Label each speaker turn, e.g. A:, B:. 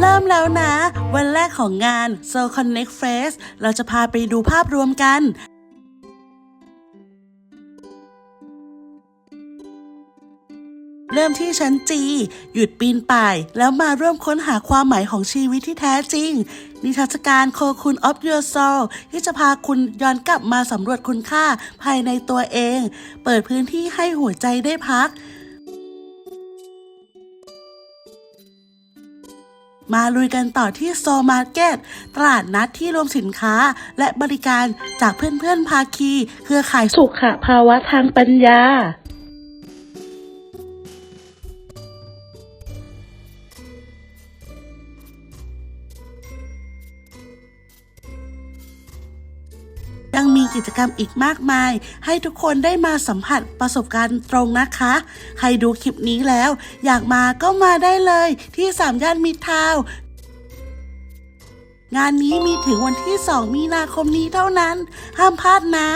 A: เริ่มแล้วนะ วันแรกของงาน So Connect Fest เราจะพาไปดูภาพรวมกันเริ่มที่ชั้นจีหยุดปีนป่าย แล้วมาร่วมค้นหาความหมายของชีวิตที่แท้จริง นิทรรศการโคคุณ of Your Soul ที่จะพาคุณย้อนกลับมาสำรวจคุณค่าภายในตัวเอง เปิดพื้นที่ให้หัวใจได้พัก มาลุยกันต่อที่โซมาร์เก็ตตลาดนัดที่รวมสินค้าและบริการจากเพื่อนๆภาคี เครือข่ายสุขภาวะทางปัญญา ยังมีกิจกรรมอีกมากมาย ให้ทุกคนได้มาสัมผัสประสบการณ์ตรงนะคะ ใครดูคลิปนี้แล้ว อยากมาก็มาได้เลย ที่สามย่านมิตรทาวน์งานนี้มีถึงวันที่ 2 มีนาคมนี้เท่านั้น ห้ามพลาดนะ